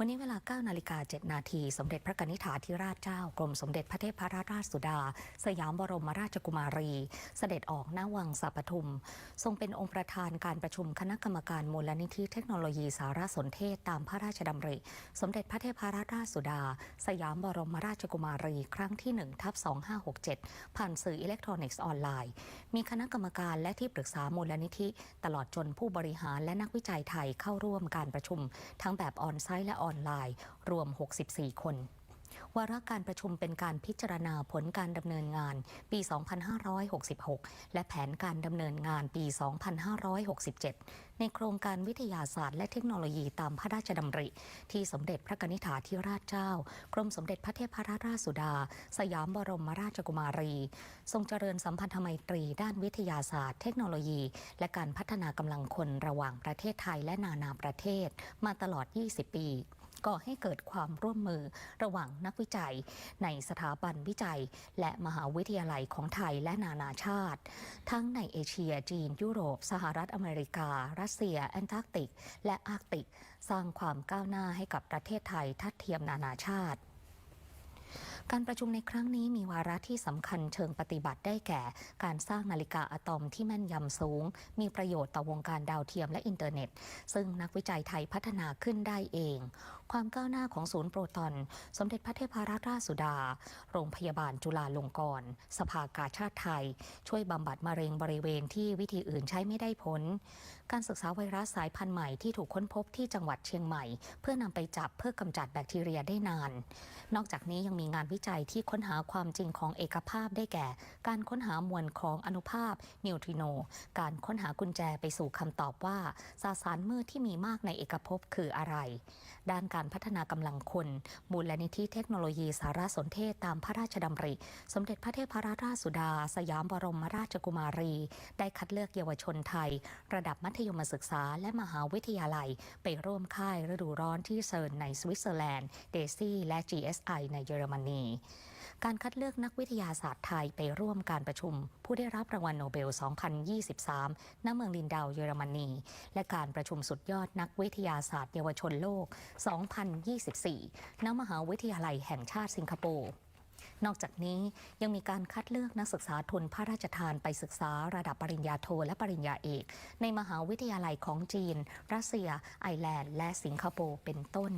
วันนี้เวลา9นาฬิกา7นาทีสมเด็จพระกนิษฐาธิราชเจ้ากรมสมเด็จพระเทพรัตนราชสุดา สยามบรมราชกุมารี เสด็จออกหน้าวังสัปทุม ทรงเป็นองค์ประธานการประชุมคณะกรรมการมูลนิธิเทคโนโลยีสารสนเทศตามพระราชดำริ สมเด็จพระเทพรัตนราชสุดา สยามบรมราชกุมารี ครั้งที่1ทับ2567 ผ่านสื่ออิเล็กทรอนิกส์ออนไลน์ มีคณะกรรมการและที่ปรึกษามูลนิธิ ตลอดจนผู้บริหารและนักวิจัยไทยเข้าร่วมการประชุม ทั้งแบบออนไซต์และอออนไลน์ รวม 64 คน วาระการประชุมเป็นการพิจารณาผลการดำเนินงานปี 2566 และแผนการดำเนินงานปี 2567 ในโครงการวิทยาศาสตร์และเทคโนโลยีตามพระราชดำริ ที่สมเด็จพระกนิษฐาธิราชเจ้า กรมสมเด็จพระเทพรัตนราชสุดา สยามบรมราชกุมารี ทรงเจริญสัมพันธไมตรีด้านวิทยาศาสตร์ เทคโนโลยี และการพัฒนากำลังคนระหว่างประเทศไทยและนานาประเทศ มาตลอด 20 ปี ก่อให้เกิดความร่วมมือระหว่างนักวิจัย ในสถาบันวิจัย และมหาวิทยาลัยของไทยและนานาชาติ ทั้งในเอเชียจีน ยุโรป สหรัฐอเมริกา รัสเซีย แอนตาร์กติก และอาร์กติก สร้างความก้าวหน้าให้กับประเทศไทยทัดเทียมนานาชาติการประชุมในครั้งนี้มีวาระที่สำคัญเชิงปฏิบัติได้แก่ การสร้างนาฬิกาอะตอมที่แม่นยำสูง มีประโยชน์ต่อวงการดาวเทียมและอินเทอร์เน็ต ซึ่งนักวิจัยไทยพัฒนาขึ้นได้เองความก้าวหน้าของศูนย์โปรตอน สมเด็จพระเทพรัตนราชสุดา โรงพยาบาลจุฬาลงกรณ์สภากาชาติไทย ช่วยบำบัดมะเร็งบริเวณที่วิธีอื่นใช้ไม่ได้ผล การศึกษาไวรัสสายพันธุ์ใหม่ที่ถูกค้นพบที่จังหวัดเชียงใหม่ เพื่อนำไปจับเพื่อกำจัดแบคทีเรียได้นาน นอกจากนี้ยังมีงานวิจัยที่ค้นหาความจริงของเอกภาพได้แก่ การค้นหามวลของอนุภาพนิวทริโน การค้นหากุญแจไปสู่คำตอบว่าสสารมืดที่มีมากในเอกภพคืออะไร ด้านการพัฒนากำลังคน มูลนิธิเทคโนโลยีสารสนเทศตามพระราชดำริ สมเด็จพระเทพรัตนราชสุดา สยามบรมราชกุมารี ได้คัดเลือกเยาวชนไทย ระดับมัธยมศึกษาและมหาวิทยาลัย ไปร่วมค่ายฤดูร้อนที่เซิร์นในสวิตเซอร์แลนด์ เดซี่และ GSI ในเยอรมนี การคัดเลือกนักวิทยาศาสตร์ไทยไปร่วมการประชุม ผู้ได้รับรางวัลโนเบล 2023 ณ เมืองลินดาวเยอรมนี และการประชุมสุดยอดนักวิทยาศาสตร์เยาวชนโลก 2024 ณ มหาวิทยาลัยแห่งชาติสิงคโปร์นอกจากนี้ยังมีการคัดเลือกนักศึกษาทุนพระราชทานไปศึกษาระดับปริญญาโทและปริญญาเอก ในมหาวิทยาลัยของจีน รัสเซีย ไอร์แลนด์ และสิงคโปร์เป็นต้น